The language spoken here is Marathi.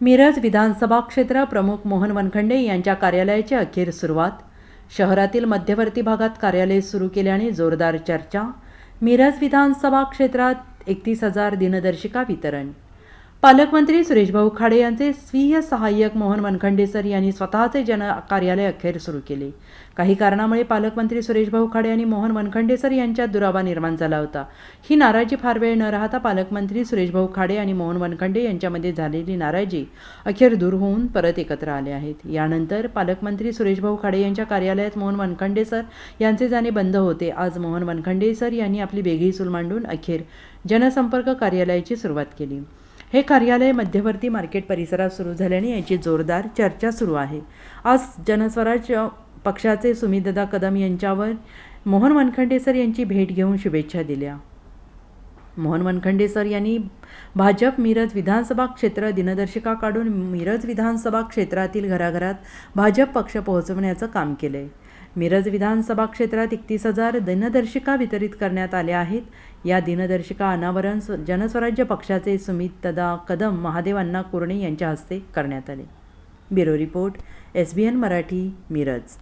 मिरज विधानसभा क्षेत्र प्रमुख मोहन वनखंडे यांच्या कार्यालयाची अखेर सुरुवात. शहरातील मध्यवर्ती भागात कार्यालय सुरू केल्याने जोरदार चर्चा. मिरज विधानसभा क्षेत्रात एकतीस हजार दिनदर्शिका वितरण. पालकमंत्री सुरेशभाऊ खाडे यांचे स्वीय सहाय्यक मोहन वनखंडे सर यांनी स्वतःचे जन कार्यालय अखेर सुरू केले. काही कारणामुळे पालकमंत्री सुरेशभाऊ खाडे आणि मोहन वनखंडे सर यांच्यात दुरावा निर्माण झाला होता. ही नाराजी फार वेळ न राहता पालकमंत्री सुरेशभाऊ खाडे आणि मोहन वनखंडे यांच्यामध्ये झालेली नाराजी अखेर दूर होऊन परत एकत्र आले आहेत. यानंतर पालकमंत्री सुरेशभाऊ खाडे यांच्या कार्यालयात मोहन वनखंडे सर यांचे जाणे बंद होते. आज मोहन वनखंडे सर यांनी आपली वेगळी सुल मांडून अखेर जनसंपर्क कार्यालयाची सुरुवात केली. हे कार्यालय मध्यवर्ती मार्केट परिसरात सुरू झाल्याने याची जोरदार चर्चा सुरू आहे. आज जनस्वराज पक्षाचे सुमितदा कदम यांच्यावर मोहन वनखंडे सर यांची भेट घेऊन शुभेच्छा दिल्या. मोहन वनखंडे सर यांनी भाजप मिरज विधानसभा क्षेत्र दिनदर्शिका काढून मिरज विधानसभा क्षेत्रातील घराघरात भाजप पक्ष पोहोचवण्याचं काम केलं आहे मिरज विधानसभा क्षेत्रात एकतीस हजार दिनदर्शिका वितरित करण्यात आल्या आहेत. या दिनदर्शिका अनावरण जनस्वराज्य पक्षाचे सुमित तदा कदम महादेव अण्णा कुरणे यांच्या हस्ते करण्यात आले. Bureau report S B N Marathi Miraj.